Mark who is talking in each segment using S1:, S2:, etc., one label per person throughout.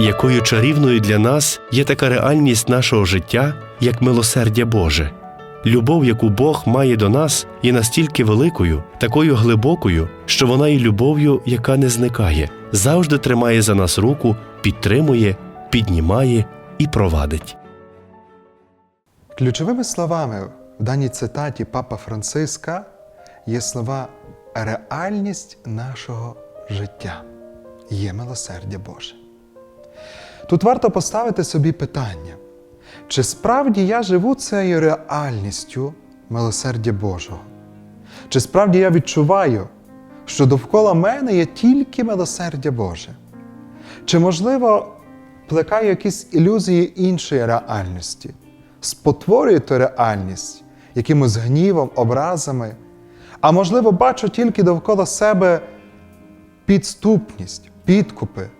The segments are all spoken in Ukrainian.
S1: якою чарівною для нас є така реальність нашого життя, як милосердя Боже. Любов, яку Бог має до нас, є настільки великою, такою глибокою, що вона є любов'ю, яка не зникає, завжди тримає за нас руку, підтримує, піднімає і провадить.
S2: Ключовими словами в даній цитаті Папа Франциска є слова реальність нашого життя є милосердя Боже. Тут варто поставити собі питання, чи справді я живу цією реальністю милосердя Божого? Чи справді я відчуваю, що довкола мене є тільки милосердя Боже? Чи, можливо, плекаю якісь ілюзії іншої реальності, спотворюю ту реальність якимось гнівом, образами, а можливо, бачу тільки довкола себе підступність, підкупи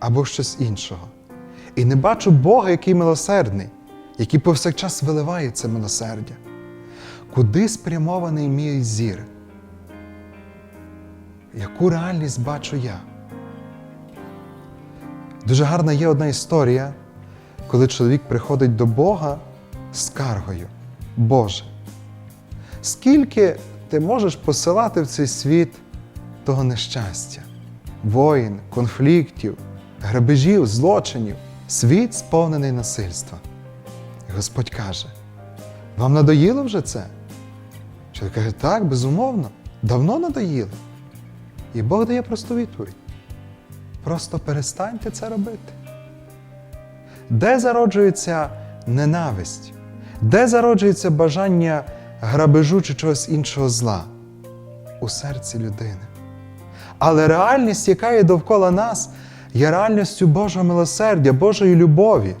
S2: або щось іншого. І не бачу Бога, який милосердний, який повсякчас виливає це милосердя. Куди спрямований мій зір? Яку реальність бачу я? Дуже гарна є одна історія, коли чоловік приходить до Бога скаргою. Боже, скільки ти можеш посилати в цей світ того нещастя, воїн, конфліктів, грабежів, злочинів, світ сповнений насильства. Господь каже: вам надоїло вже це? Чоловік каже, так, безумовно, давно надоїло. І Бог дає просту відповідь. Просто перестаньте це робити. Де зароджується ненависть? Де зароджується бажання грабежу чи чогось іншого зла? У серці людини. Але реальність, яка є довкола нас, є реальністю Божого милосердя, Божої любові,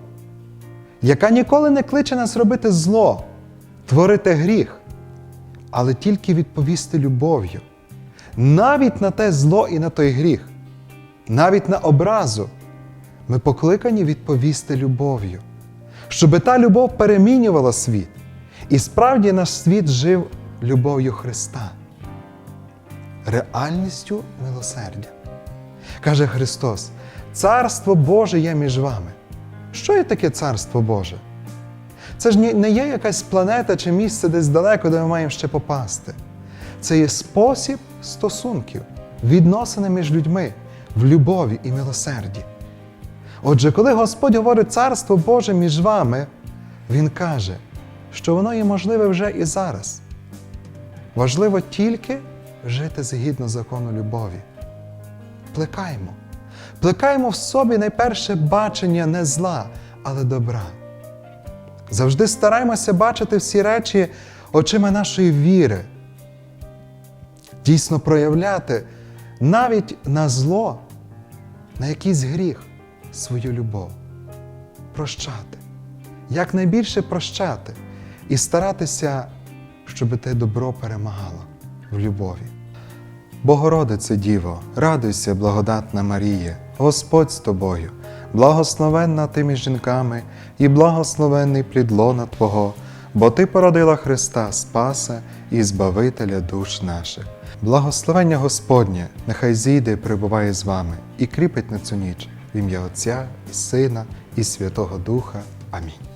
S2: яка ніколи не кличе нас робити зло, творити гріх, але тільки відповісти любов'ю. Навіть на те зло і на той гріх, навіть на образу ми покликані відповісти любов'ю, щоб та любов перемінювала світ. І справді наш світ жив любов'ю Христа, реальністю милосердя. Каже Христос: Царство Боже є між вами. Що є таке Царство Боже? Це ж не є якась планета чи місце десь далеко, де ми маємо ще попасти. Це є спосіб стосунків, відносини між людьми в любові і милосерді. Отже, коли Господь говорить Царство Боже між вами, Він каже, що воно є можливе вже і зараз. Важливо тільки жити згідно закону любові. Плекаємо. Плекаємо в собі найперше бачення не зла, але добра. Завжди стараємося бачити всі речі очима нашої віри, дійсно проявляти навіть на зло, на якийсь гріх свою любов, прощати, якнайбільше прощати і старатися, щоб те добро перемагало в любові. Богородице Діво, радуйся, благодатна Марія, Господь з тобою, благословенна ти між жінками і благословенний плід лона Твого, бо Ти породила Христа Спаса і Збавителя душ наших. Благословення Господнє, нехай зійде і перебуває з вами і кріпить на цю ніч в ім'я Отця і Сина і Святого Духа. Амінь.